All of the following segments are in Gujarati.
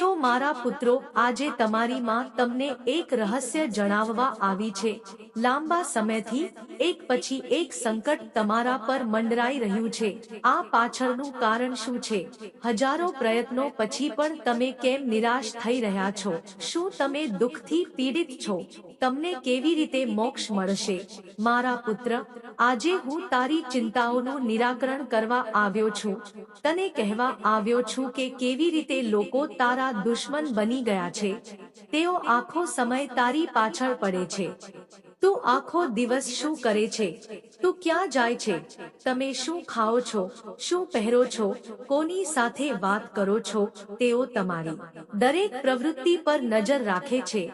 છો મારા પુત્રો, આજે તમારી માં તમને એક રહસ્ય જણાવવા આવી છે. લાંબા સમયથી, એક પછી એક સંકટ તમારા પર મંડરાઈ રહ્યું છે. આ પાછળનું કારણ શું છે? હજારો પ્રયત્નો પછી પણ તમે કેમ નિરાશ થઈ રહ્યા છો? શું તમે દુઃખથી પીડિત છો? તમને કેવી રીતે મોક્ષ મળશે? મારા પુત્ર, આજે હું તારી ચિંતાઓનું નિરાકરણ કરવા આવ્યો છું. તને કહેવા આવ્યો છું કે કેવી રીતે લોકો તારા દુશ્મન બની ગયા છે. તેઓ આખો સમય તારી પાછળ પડે છે. તું આખો દિવસ શું કરે છે? તું ક્યાં જાય છે? તમે શું ખાઓ છો? શું પહેરો છો? કોની સાથે વાત કરો છો? તેઓ તમારી દરેક પ્રવૃત્તિ પર નજર રાખે છે.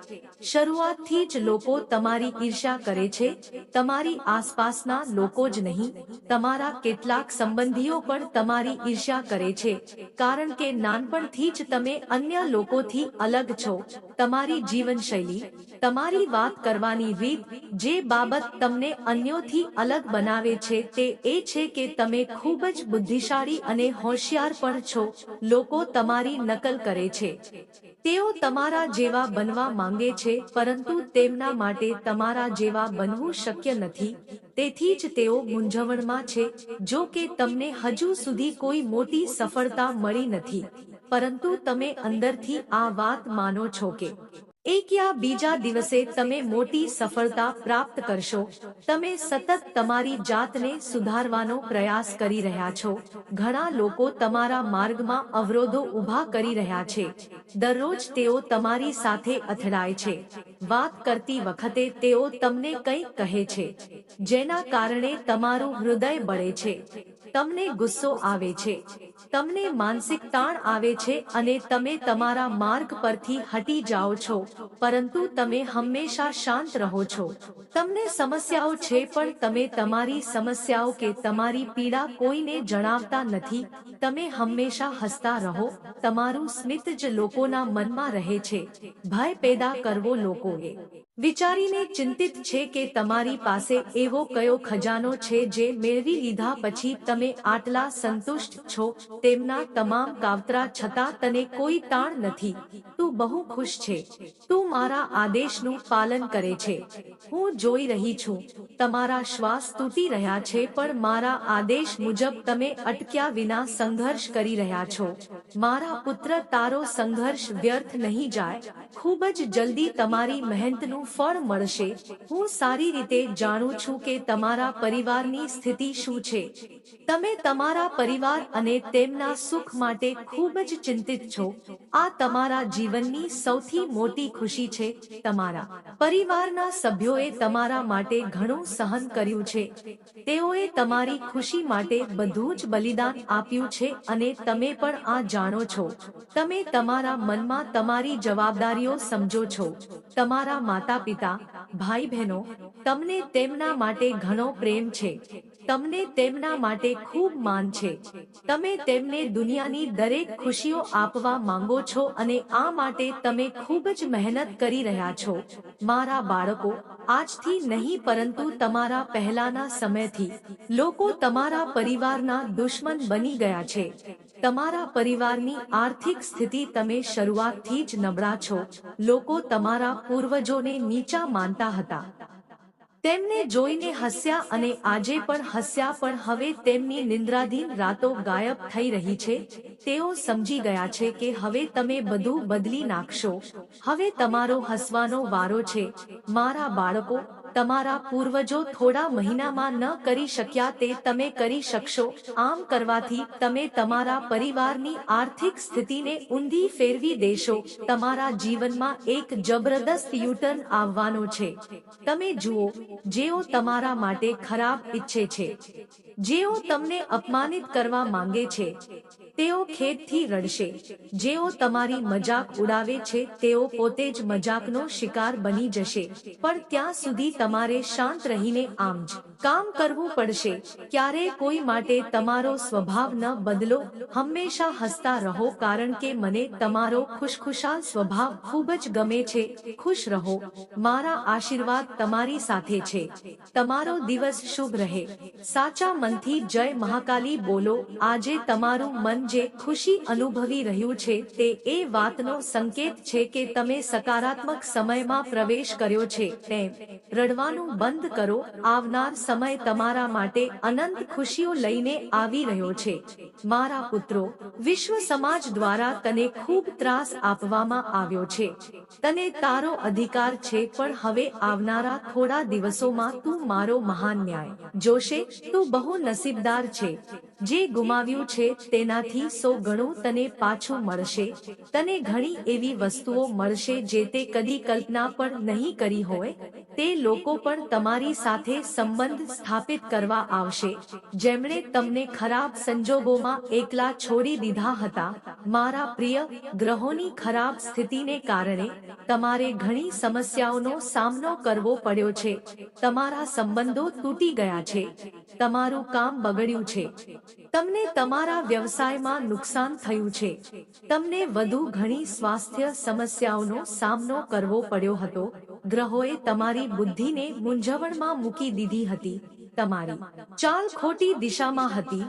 શરૂઆતથી જ લોકો તમારી ઈર્ષા કરે છે. તમારી આસપાસના લોકો જ નહીં, તમારા કેટલાક સંબંધીઓ પણ તમારી ઈર્ષા કરે છે. કારણ કે નાનપણથી જ તમે અન્ય લોકોથી અલગ છો. તમારી જીવનશૈલી, તમારી વાત કરવાની રીત, જે બાબત તમને અન્યોથી અલગ બનાવે છે તે એ છે કે તમે ખૂબ જ બુદ્ધિશાળી અને હોશિયાર પણ છો, લોકો તમારી નકલ કરે છે. તેઓ તમારા જેવા બનવા માંગે છે, પરંતુ તેમના માટે તમારા જેવા બનવું શક્ય નથી, તેથી જ તેઓ મૂંઝવણમાં છે, જો કે તમને હજુ સુધી કોઈ મોટી સફળતા મળી નથી. પરંતુ તમે અંદરથી આ વાત માનો છો કે એક યા બીજા દિવસે તમે મોટી સફળતા પ્રાપ્ત કરશો, તમે સતત તમારી જાતને સુધારવાનો પ્રયાસ કરી રહ્યા છો, ઘણા લોકો તમારા માર્ગમાં અવરોધો ઊભા કરી રહ્યા છે, દરરોજ તેઓ તમારી સાથે અથડાય છે. વાત કરતી વખતે તેઓ તમને કંઈક કહે છે, જેના કારણે તમારું હૃદય બળે છે. તમને ગુસ્સો આવે છે. તમને માનસિક તાણ આવે છે અને તમે તમારા માર્ગ પરથી હટી જાઓ છો, પરંતુ તમે હંમેશા શાંત રહો છો. તમને સમસ્યાઓ છે પણ તમે તમારી સમસ્યાઓ કે તમારી પીડા કોઈને જણાવતા નથી. તમે હંમેશા હસતા રહો. તમારું સ્મિત જ લોકોના મનમાં રહે છે. ભય પેદા કરવો ಹೋಗಿ વિચારીને ચિંતિત છે કે તમારી પાસે એવો કયો ખજાનો છે જે મેળવી લીધા પછી તમે આટલા સંતુષ્ટ છો, તેમના તમામ કાવતરા છતાં તને કોઈ તાણ નથી. તું બહુ ખુશ છે. તું મારા આદેશનું પાલન કરે છે. હું જોઈ રહી છું. તમારા શ્વાસ તૂટી રહ્યા છે પણ મારા આદેશ મુજબ તમે અટક્યા વિના સંઘર્ષ કરી રહ્યા છો. મારા પુત્ર તારો સંઘર્ષ વ્યર્થ નહીં જાય. ખૂબ જ જલ્દી તમારી મહેનતનું ફળ મળશે. હું સારી રીતે જાણું છું કે તમારા પરિવારની સ્થિતિ શું છે. તમે તમારા પરિવાર અને તેમના સુખ માટે ખૂબ જ ચિંતિત છો. આ તમારા જીવનની સૌથી મોટી ખુશી છે તમારા પરિવારના સભ્યોએ તમારા માટે ઘણું સહન કર્યું છે. તેઓએ તમારી ખુશી માટે બધું જ બલિદાન આપ્યું છે અને તમે પણ આ જાણો છો. તમે તમારા મનમાં તમારી જવાબદારીઓ સમજો છો. તમારા માતા પિતા ભાઈ બહેનો તમને તેમના માટે ઘણો પ્રેમ છે. તમને તેમના માટે ખૂબ માન છે. તમે તેમને દુનિયાની દરેક ખુશીઓ આપવા માંગો છો અને આ માટે તમે ખૂબ જ મહેનત કરી રહ્યા છો. મારા બાળકો, આજથી નહીં પરંતુ તમારા પહેલાના સમયથી. લોકો તમારા પરિવારના દુશ્મન બની ગયા છે. તમારા પરિવારની આર્થિક સ્થિતિ તમે શરૂઆતથી જ નબળા છો. લોકો તમારા પૂર્વજોને નીચા માનતા હતા. તેમને જોઈને હસ્યા અને આજે પણ હસ્યા, પણ હવે તેમની નિંદ્રાધીન રાતો ગાયબ થઈ રહી છે. તેઓ સમજી ગયા છે કે હવે તમે બધું બદલી નાખશો. હવે તમારો હસવાનો વારો છે. મારા બાળકો તમારા પૂર્વજો થોડા મહિનામાં ન કરી શક્યા તે તમે કરી શકશો. આમ કરવાથી તમે તમારા પરિવારની આર્થિક સ્થિતિને ઊંધી ફેરવી દેશો. તમારા જીવનમાં એક જબરદસ્ત યુટર્ન આવવાનો છે. તમે જુઓ, જેઓ તમારા માટે ખરાબ ઈચ્છે છે. જેઓ તમને અપમાનિત કરવા માંગે છે. તેઓ ખેદથી રડશે. જેઓ તમારી મજાક ઉડાવે છે, તેઓ પોતે જ મજાકનો શિકાર બની જશે. પણ ત્યાં સુધી તમારે શાંત રહીને આમ જ કામ કરવું પડશે. ક્યારે કોઈ માટે તમારો સ્વભાવ ન બદલો, હંમેશા હસતા રહો કારણ કે મને તમારો ખુશખુશાલ સ્વભાવ ખૂબ જ ગમે છે. ખુશ રહો. મારા આશીર્વાદ તમારી સાથે છે. તમારો દિવસ શુભ રહે. સાચા મનથી જય મહાકાલી બોલો. આજે તમારું મન જે ખુશી અનુભવી રહ્યું છે તે એ વાતનો સંકેત છે કે તમે સકારાત્મક સમયમાં પ્રવેશ કર્યો છે. તેમ, રડવાનું બંધ કરો. આવનાર સમય તમારા માટે અનંત ખુશીઓ લઈને આવી રહ્યો છે. મારા પુત્રો, વિશ્વ સમાજ દ્વારા તને ખૂબ ત્રાસ આપવામાં આવ્યો છે. તને તારો અધિકાર છે, પણ હવે આવનારા થોડા દિવસોમાં તું મારો મહાન ન્યાય. જોશે, તું બહુ નસીબદાર છે. જે ગુમાવ્યું છે, તેનાથી સો ગણું તને પાછું મળશે. તને ઘણી એવી વસ્તુઓ મળશે જે તે કદી કલ્પના પણ નહીં કરી હોય. તે લોકો પણ તમારી સાથે સંબંધ સ્થાપિત કરવા આવશે. જેમણે તમને ખરાબ સંજોગોમાં એકલા છોડી દીધા હતા. મારા પ્રિય, ગ્રહોની ખરાબ સ્થિતિને કારણે તમારે ઘણી સમસ્યાઓનો સામનો કરવો પડ્યો છે. તમારા સંબંધો તૂટી ગયા છે. તમારું કામ બગડ્યું છે. તમને તમારા વ્યવસાયમાં નુકસાન થયું છે. તમને વધુ ઘણી સ્વાસ્થ્ય સમસ્યાઓનો સામનો કરવો પડ્યો હતો. ગ્રહોએ તમારી બુદ્ધિને મૂંઝવણમાં મૂકી દીધી હતી. તમારી ચાલ ખોટી દિશામાં હતી.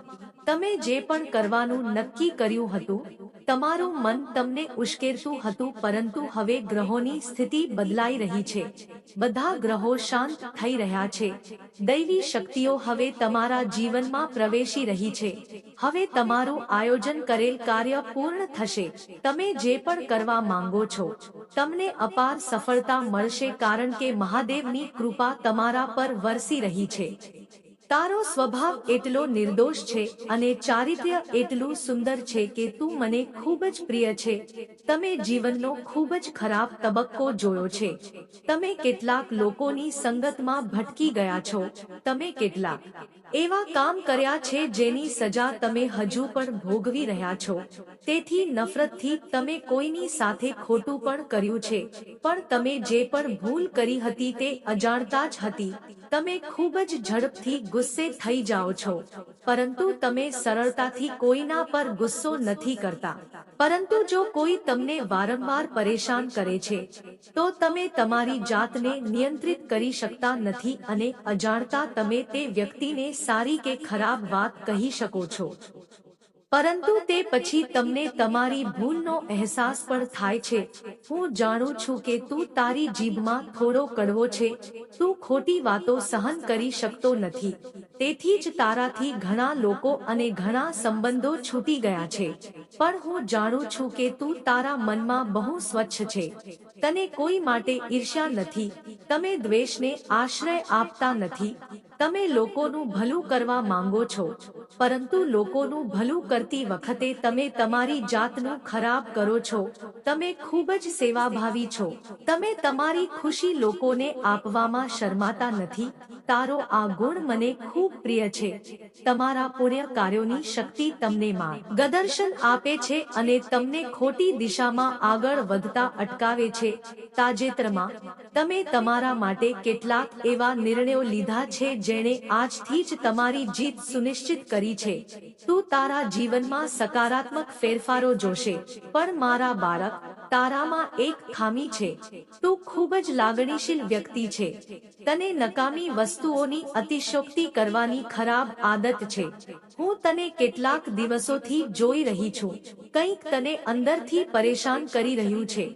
તમે જે પણ કરવાનું નક્કી કર્યું હતું, તમારું મન તમને ઉશ્કેરતું હતું, પરંતુ હવે ગ્રહોની સ્થિતિ બદલાઈ રહી છે. બધા ગ્રહો શાંત થઈ રહ્યા છે. દૈવી શક્તિઓ હવે તમારા જીવનમાં પ્રવેશી રહી છે. હવે તમારું આયોજન કરેલ કાર્ય પૂર્ણ થશે. તમે જે પણ કરવા માંગો છો, તમને અપાર સફળતા મળશે, કારણ કે મહાદેવની કૃપા તમારા પર વરસી રહી છે. તારો સ્વભાવ એટલો નિર્દોષ છે અને ચારિત્ર્ય એટલું સુંદર છે કે તું મને ખૂબ જ પ્રિય છે. તમે જીવનનો ખૂબ જ ખરાબ તબક્કો જોયો છે. તમે કેટલાક લોકોની સંગતમાં ભટકી ગયા છો. તમે કેટલાક એવા કામ કર્યા છે જેની સજા તમે હજુ પણ ભોગવી રહ્યા છો. તેથી નફરતથી તમે કોઈની સાથે ખોટું પણ કર્યું છે. પણ તમે જે પણ ભૂલ કરી હતી તે અજાણતા જ હતી. તમે ખૂબ જ ઝડપથી ગુસ્સે થઈ જાઓ છો. પરંતુ તમે સરળતાથી કોઈના પર ગુસ્સો નથી કરતા. પરંતુ જો કોઈ તમને વારંવાર પરેશાન કરે છે, તો તમે તમારી જાતને નિયંત્રિત કરી શકતા નથી અને અજાણતા તમે તે વ્યક્તિને સારી કે ખરાબ વાત કહી શકો છો. પરંતુ તે પછી તમને તમારી ભૂલનો અહેસાસ પણ થાય છે. હું જાણું છું કે તું તારી જીભમાં થોડો કડવો છે. તું ખોટી વાતો સહન કરી શકતો નથી. તેથી જ તારાથી ઘણા લોકો અને ઘણા સંબંધો છૂટી ગયા છે. પણ હું જાણું છું કે તું તારા મનમાં બહુ સ્વચ્છ છે. તને કોઈ માટે ઈર્ષ્યા નથી. તમે દ્વેષને આશ્રય આપતા નથી. તમે લોકોનું ભલું કરવા માંગો છો. પરંતુ લોકોનું ભલું કરતી વખતે તમે તમારી જાતનું ખરાબ કરો છો. તમે ખૂબ જ સેવાભાવી છો. તમે તમારી ખુશી લોકોને આપવામાં શરમાતા નથી. તારો આ ગુણ મને ખૂબ પ્રિય છે. તમારા પુણ્ય કાર્યોની શક્તિ તમને માર્ગદર્શન આપે છે અને તમને ખોટી દિશામાં આગળ વધતા અટકાવે છે. તાજેતરમાં, તમે તમારા માટે કેટલાક એવા નિર્ણયો લીધા છે જેણે આજથી જ તમારી જીત સુનિશ્ચિત કરી છે. તું તારા જીવનમાં સકારાત્મક ફેરફારો જોશે. પણ મારા બાળક તારામાં એક ખામી છે. તું ખૂબ જ લાગણીશીલ વ્યક્તિ છે. તને નકામી વસ્તુઓની અતિશોક્તિ કરવાની ખરાબ આદત છે. હું તને કેટલાક દિવસોથી જોઈ રહી છું. કંઈક તને અંદરથી પરેશાન કરી રહ્યું છે.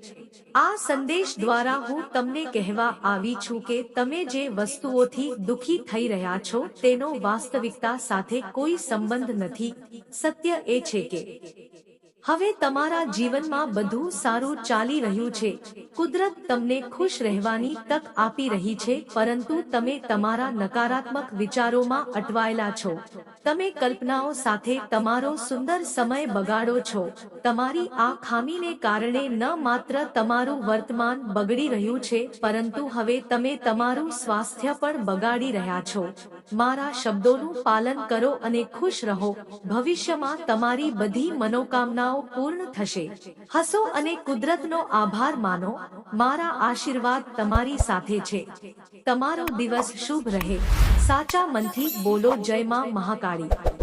આ સંદેશ દ્વારા હું તમને કહેવા આવી છું કે તમે જે વસ્તુઓથી દુખી થઈ રહ્યા છો, તેનો વાસ્તવિકતા સાથે કોઈ સંબંધ નથી. સત્ય એ છે કે હવે તમારા જીવનમાં બધું સારું ચાલી રહ્યું છે. કુદરત તમને ખુશ રહેવાની તક આપી રહી છે, પરંતુ તમે તમારા નકારાત્મક વિચારોમાં અટવાયેલા છો. તમે કલ્પનાઓ સાથે તમારો સુંદર સમય બગાડો છો. તમારી આ ખામીને કારણે ન માત્ર તમારું વર્તમાન બગડી રહ્યું છે, પરંતુ હવે તમે તમારું સ્વાસ્થ્ય પણ બગાડી રહ્યા છો. મારા શબ્દોનું પાલન કરો અને ખુશ રહો. ભવિષ્યમાં તમારી બધી મનોકામનાઓ પૂર્ણ થશે. હસો અને કુદરતનો આભાર માનો. મારા આશીર્વાદ તમારી સાથે છે. તમારો દિવસ શુભ રહે. સાચા મનથી બોલો જય માં મહાકાળી.